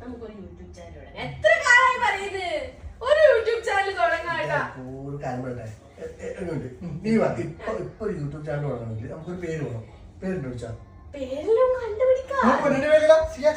നമുക്കൊരു YouTube channel തുടങ്ങാം. എത്ര കാലമായി പറയുന്നത്? ഒരു യൂട്യൂബ് ചാനൽ തുടങ്ങാട്ടാ ഒരു കാര്യം പറയട്ടെ. നീ വാ. ഇപ്പൊ ഇപ്പൊ ഒരു യൂട്യൂബ് ചാനൽ തുടങ്ങണമെങ്കിൽ നമുക്കൊരു പേര് വേണം പേര് ചോദിച്ചാ? പേരെല്ലാം കണ്ടുപിടിക്കാം. ആ, പൊന്നിന്റെ പേരില്ല. സിയ,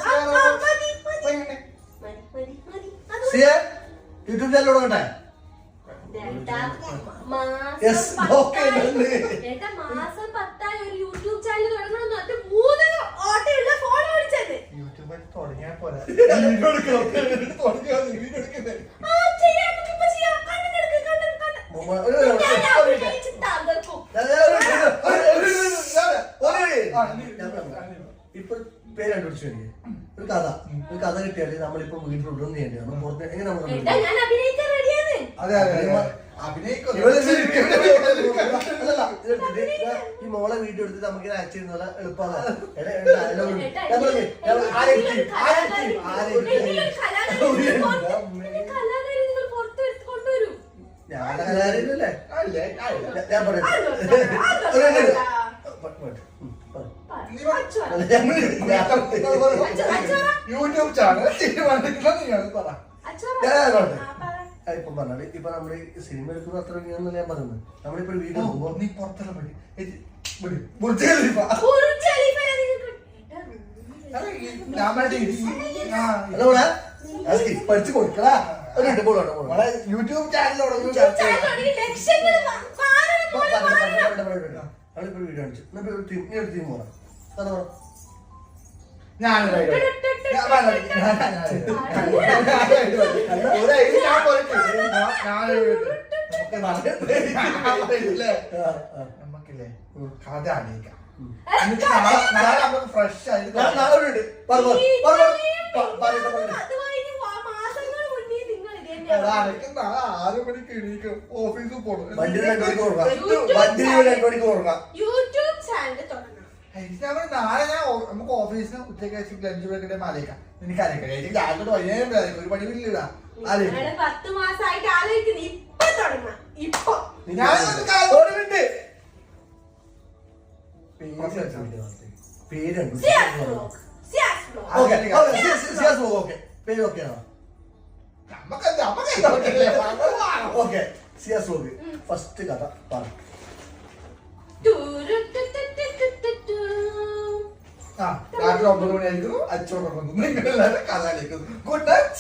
ഇപ്പൊ പേര് കണ്ടുപിടിച്ചു എനിക്ക് ഒരു കഥ ഒരു കഥ കിട്ടിയാൽ നമ്മളിപ്പോ വീട്ടിൽ ഉള്ളൊന്നും ചെയ്യേണ്ടി നമ്മൾ പുറത്ത് എങ്ങനെ നമ്മൾ അഭിനയിക്കാൻ അതെ അതെ അതെ. മോളെ വീഡിയോ എടുത്തിട്ട് നമുക്ക് അയച്ചു തരുന്നത് എളുപ്പമാണ് ഞാൻ ഞാൻ കലാകാരനല്ലേ പറയാം. യൂട്യൂബ് ചാനൽ തീരുമാനിക്കുന്നത് നിങ്ങൾ പറ ഞാൻ ഇപ്പൊ പറഞ്ഞാൽ ഇപ്പൊ നമ്മൾ സിനിമ എടുക്കുന്ന അത്ര ഞാൻ പറയുന്നത് നമ്മളിപ്പോ വീട് വീഡിയോ നീ പുറത്തുള്ള പടി ബുർജ് ഖലീഫ. അല്ല മോളെ പഠിച്ചു കൊടുക്കടാ. യൂട്യൂബ് ചാനൽ ഞാനൊരു ഇല്ലേ? കഥ ആലോചിക്കാം. നാളെ നമുക്ക് ഫ്രഷ് ആയിട്ട് ഓഫീസിൽ പോകണം നാളെ ഞാൻ നമുക്ക് ഓഫീസിന് ഉച്ചയ്ക്ക് ശേഷം ലഞ്ച് ബ്രേക്കിന്റെ മാലേക്കാം എനിക്ക് അലക്കാം എനിക്ക് രാത്രി വൈകുന്നേരം ഒരു പണി ഇല്ല ആലോചിക്ക്. ഒരു മിനിറ്റ്. പേര് പേര് സിയാസ് കണ്ടുപിടിക്കണം. Siyas vlog. Okay, okay, Siyas Siyas vlog, okay. Siyas vlog first കഥ പറ. ആ രാത്രി ഒമ്പത് മണിയായിരിക്കുന്നു ഉറങ്ങുന്നു നിങ്ങളെല്ലാവരും കഥ കളിക്കുന്നു ഗുഡ് നൈറ്റ്